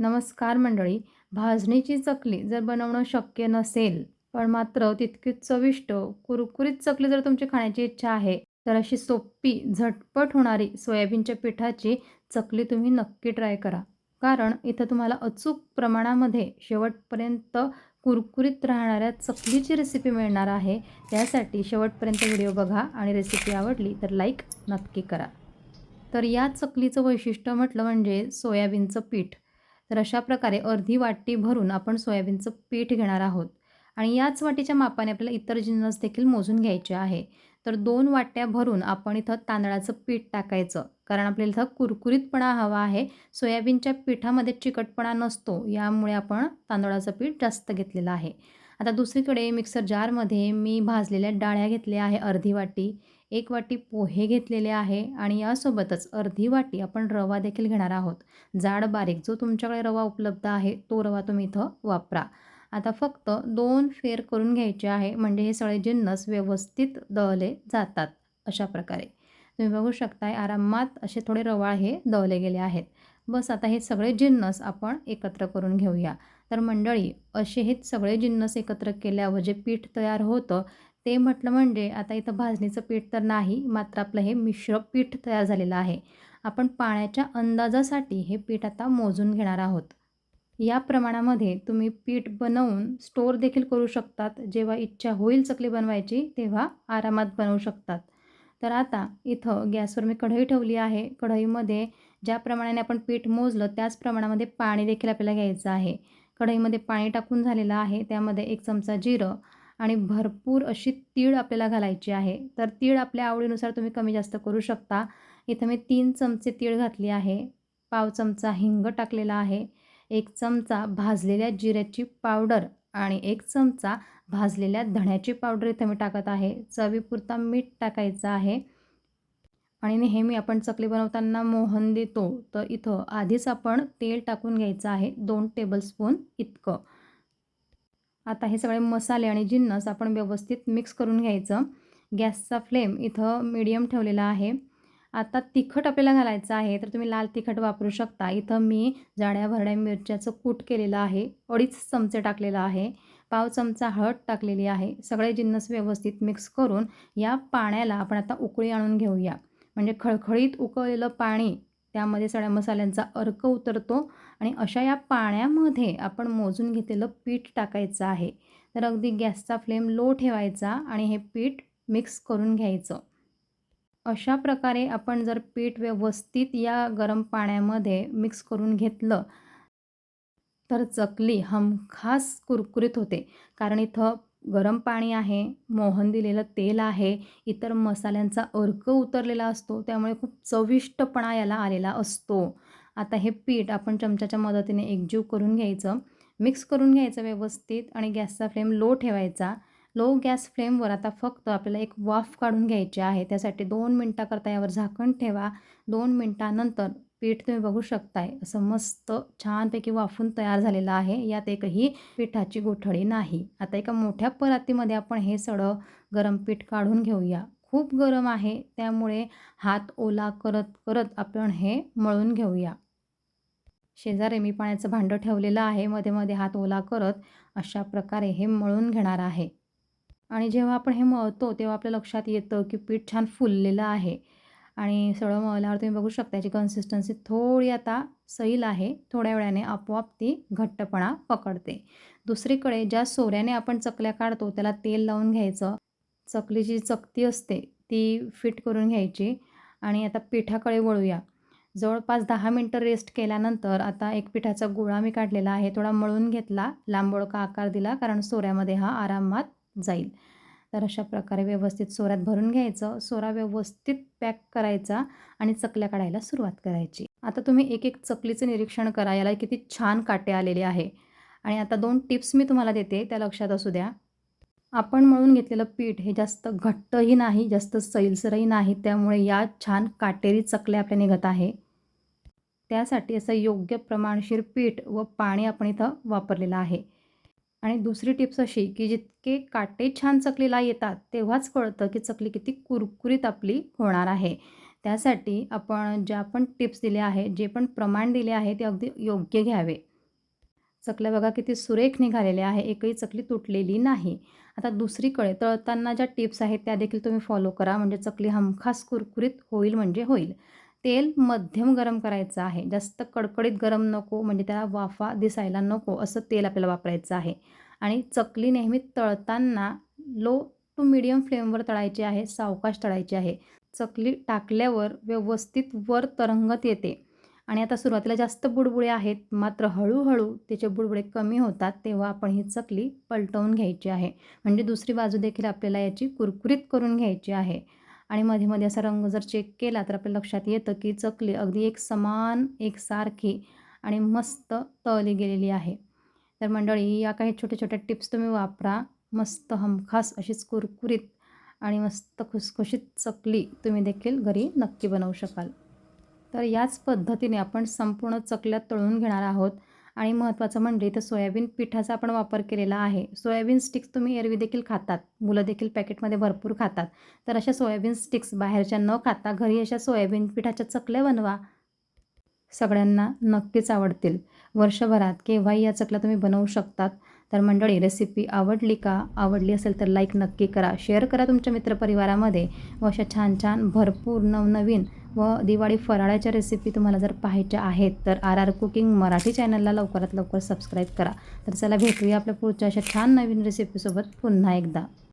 नमस्कार मंडळी. भाजणीची चकली जर बनवणं शक्य नसेल पण मात्र तितकीच चविष्ट कुरकुरीत चकली जर तुमची खाण्याची इच्छा आहे तर अशी सोपी झटपट होणारी सोयाबीनच्या पिठाची चकली तुम्ही नक्की ट्राय करा. कारण इथं तुम्हाला अचूक प्रमाणामध्ये शेवटपर्यंत कुरकुरीत राहणाऱ्या चकलीची रेसिपी मिळणार आहे. त्यासाठी शेवटपर्यंत व्हिडिओ बघा आणि रेसिपी आवडली तर लाईक नक्की करा. तर या चकलीचं वैशिष्ट्य म्हटलं म्हणजे सोयाबीनचं पीठ. तर अशा प्रकारे अर्धी वाटी भरून आपण सोयाबीनचं पीठ घेणार आहोत. आणि याच वाटीच्या मापाने आपल्याला इतर जिन्नस देखील मोजून घ्यायचे आहे. तर दोन वाट्या भरून आपण इथं तांदळाचं पीठ टाकायचं. कारण आपल्याला इथं कुरकुरीतपणा हवा आहे. सोयाबीनच्या पिठामध्ये चिकटपणा नसतो. यामुळे आपण तांदळाचं पीठ जास्त घेतलेलं आहे. आता दुसरीकडे मिक्सर जारमध्ये मी भाजलेल्या डाळ्या घेतल्या आहे अर्धी वाटी. एक वाटी पोहे घेतलेले आहे आणि यासोबतच अर्धी वाटी आपण रवा देखील घेणार आहोत. जाड बारीक जो तुमच्याकडे रवा उपलब्ध आहे तो रवा तुम्ही इथं वापरा. आता फक्त दोन फेर करून घ्यायचे आहे म्हणजे हे सगळे जिन्नस व्यवस्थित दळले जातात अशा प्रकारे. तुम्ही बघू शकताय आरामात असे थोडे रवाळ हे दळले गेले आहेत. बस आता हे सगळे जिन्नस आपण एकत्र करून घेऊया. तर मंडळी असे हे सगळे जिन्नस एकत्र केल्यावर जे पीठ तयार होतं ते म्हटलं म्हणजे आता इथं भाजणीचं पीठ तर नाही मात्र आपलं हे मिश्र पीठ तयार झालेलं आहे. आपण पाण्याच्या अंदाजासाठी हे पीठ आता मोजून घेणार आहोत. या प्रमाणामध्ये तुम्ही पीठ बनवून स्टोअर देखील करू शकतात. जेव्हा इच्छा होईल चकली बनवायची तेव्हा आरामात बनवू शकतात. तर आता इथं गॅसवर मी कढई ठेवली आहे. कढईमध्ये ज्या प्रमाणाने आपण पीठ मोजलं त्याच प्रमाणामध्ये पाणी देखील आपल्याला घ्यायचं आहे. कढईमध्ये पाणी टाकून झालेलं आहे. त्यामध्ये एक चमचा जिरं आणि भरपूर अशी तीळ आपल्याला घालायची आहे. तर तीळ आपल्या आवडीनुसार तुम्ही कमी जास्त करू शकता. इथं मी तीन चमचे तीळ घातली आहे. पाव चमचा हिंग टाकलेला आहे. एक चमचा भाजलेल्या जिऱ्याची पावडर आणि एक चमचा भाजलेल्या धण्याची पावडर इथं मी टाकत आहे. चवीपुरता मीठ टाकायचं आहे. आणि नेहमी आपण चकली बनवताना मोहन देतो. तर इथं आधीच आपण तेल टाकून घ्यायचं आहे. दोन टेबलस्पून इतकं. आता हे सगळे मसाले आणि जिन्नस आपण व्यवस्थित मिक्स करून घ्यायचं. गॅसचा फ्लेम इथं मीडियम ठेवलेला आहे. आता तिखट आपल्याला घालायचं आहे तर तुम्ही लाल तिखट वापरू शकता. इथं मी जाड्या भरड्या मिरच्याचं कूट केलेलं आहे. अडीच चमचे टाकलेलं आहे. पाव चमचा हळद टाकलेली आहे. सगळे जिन्नस व्यवस्थित मिक्स करून या पाण्याला आपण आता उकळी आणून घेऊया. म्हणजे खळखळीत उकळलेलं पाणी त्यामध्ये सगळ्या मसाल्यांचा अर्क उतरतो आणि अशा या पाण्यामध्ये आपण मोजून घेतलेलं पीठ टाकायचं आहे. तर अगदी गॅसचा फ्लेम लो ठेवायचा आणि हे पीठ मिक्स करून घ्यायचं. अशा प्रकारे आपण जर पीठ व्यवस्थित या गरम पाण्यामध्ये मिक्स करून घेतलं तर चकली हमखास कुरकुरीत होते. कारण इथं गरम पाणी आहे मोहन दिलेलं तेल आहे इतर मसाल्यांचा अर्क उतरलेला असतो त्यामुळे खूप चविष्टपणा याला आलेला असतो. आता हे पीठ आपण चमच्याच्या मदतीने एकजीव करून घ्यायचं. मिक्स करून घ्यायचं व्यवस्थित आणि गॅसचा फ्लेम लो ठेवायचा. लो गॅस फ्लेमवर आता फक्त आपल्याला एक वाफ काढून घ्यायची आहे. त्यासाठी दोन मिनटाकरता यावर झाकण ठेवा. दोन मिनटानंतर पीठ तुम्ही बघू शकताय. असं मस्त छानपैकी वाफून तयार झालेलं आहे. यात एकही पिठाची गोठळी नाही. आता एका मोठ्या परातीमध्ये आपण हे सडं गरम पीठ काढून घेऊया. खूप गरम आहे. त्यामुळे हात ओला करत करत आपण हे मळून घेऊया. शेजारी मी पाण्याचं भांडं ठेवलेलं आहे. मध्ये मध्ये हात ओला करत अशा प्रकारे हे मळून घेणार आहे. आणि जेव्हा आपण हे मळतो तेव्हा आपल्या लक्षात येतं की पीठ छान फुललेलं आहे. आणि सगळं मळल्यावर तुम्ही बघू शकता याची कन्सिस्टन्सी थोडी आता सैल आहे. थोड्या वेळाने आपोआप ती घट्टपणा पकडते. दुसरीकडे ज्या सोऱ्याने आपण चकल्या काढतो त्याला तेल लावून घ्यायचं. चकलीची चकती असते ती फिट करून घ्यायची. आणि आता पिठाकडे वळूया. जवळपास दहा मिनटं रेस्ट केल्यानंतर आता एक पिठाचा गोळा मी काढलेला आहे. थोडा मळून घेतला. लांबोळका आकार दिला कारण सोऱ्यामध्ये हा आरामात जाईल. तर अशा प्रकारे व्यवस्थित सोऱ्यात भरून घ्यायचं. सोरा व्यवस्थित पॅक करायचा आणि चकल्या काढायला सुरुवात करायची. आता तुम्ही एक एक चकलीचं निरीक्षण करा. याला किती छान काटे आलेले आहे. आणि आता दोन टिप्स मी तुम्हाला देते. त्या लक्षात असू द्या. आपण मळून घेतलेलं पीठ हे जास्त घट्टही नाही जास्त सैलसरही नाही. त्यामुळे या छान काटेरी चकल्या आपल्या निघत आहे. त्यासाठी असं योग्य प्रमाणशीर पीठ व पाणी आपण इथं वापरलेलं आहे. आणि दुसरी टिप्स अशी की जितके काटे छान चकलीला येतात तेव्हाच कळतं की चकली किती कुरकुरीत आपली होणार आहे. त्यासाठी आपण ज्या पण टिप्स दिल्या आहेत जे पण प्रमाण दिले आहे ते अगदी योग्य घ्यावे. चकल्या बघा किती सुरेख निघालेल्या आहे एकही चकली तुटलेली नाही. आता दुसरीकडे तळताना ज्या टिप्स आहेत त्या देखील तुम्ही फॉलो करा. म्हणजे चकली हमखास कुरकुरीत होईल म्हणजे होईल. तेल मध्यम गरम करायचं आहे. जास्त कडकडीत गरम नको म्हणजे त्याला वाफा दिसायला नको असं तेल आपल्याला वापरायचं आहे. आणि चकली नेहमी तळताना लो टू मिडियम फ्लेमवर तळायची आहे सावकाश तळायची आहे. चकली टाकल्यावर व्यवस्थित वर तरंगत येते. आणि आता सुरुवातीला जास्त बुडबुडे आहेत मात्र हळूहळू त्याचे बुडबुडे कमी होतात तेव्हा आपण ही चकली पलटवून घ्यायची आहे. म्हणजे दुसरी बाजू देखील आपल्याला याची कुरकुरीत करून घ्यायची आहे. आणि मध्ये मध्ये असा रंग जर चेक केला तर आपल्या लक्षात येतं की चकली अगदी एक समान एकसारखी आणि मस्त तळली गेलेली आहे. तर मंडळी या काही छोट्या छोट्या टिप्स तुम्ही वापरा. मस्त हमखास अशीच कुरकुरीत आणि मस्त खुसखुशीत चकली तुम्ही देखील घरी नक्की बनवू शकाल. तर याच पद्धतीने आपण संपूर्ण चकल्यात तळून घेणार आहोत. आणि महत्त्वाचं म्हणजे इथं सोयाबीन पिठाचा आपण वापर केलेला आहे. सोयाबीन स्टिक्स तुम्ही एरवी देखील खातात. मुलं देखील पॅकेटमध्ये भरपूर खातात. तर अशा सोयाबीन स्टिक्स बाहेरच्या न खाता घरी अशा सोयाबीन पिठाच्या चकल्या बनवा. सगळ्यांना नक्कीच आवडतील. वर्षभरात केव्हाही या चकल्या तुम्ही बनवू शकतात. तर मंडळी रेसिपी आवडली का? आवडली असेल तर लाईक नक्की करा. शेअर करा तुमच्या मित्रपरिवारामध्ये व अशा छान छान भरपूर नवनवीन व दिवाळी फराळाच्या रेसिपी तुम्हाला जर पाहायच्या आहेत तर आर आर कुकिंग मराठी चॅनलला लवकरात लवकर सबस्क्राईब करा. तर चला भेटूया आपल्या पुढच्या अशा छान नवीन रेसिपीसोबत पुन्हा एकदा.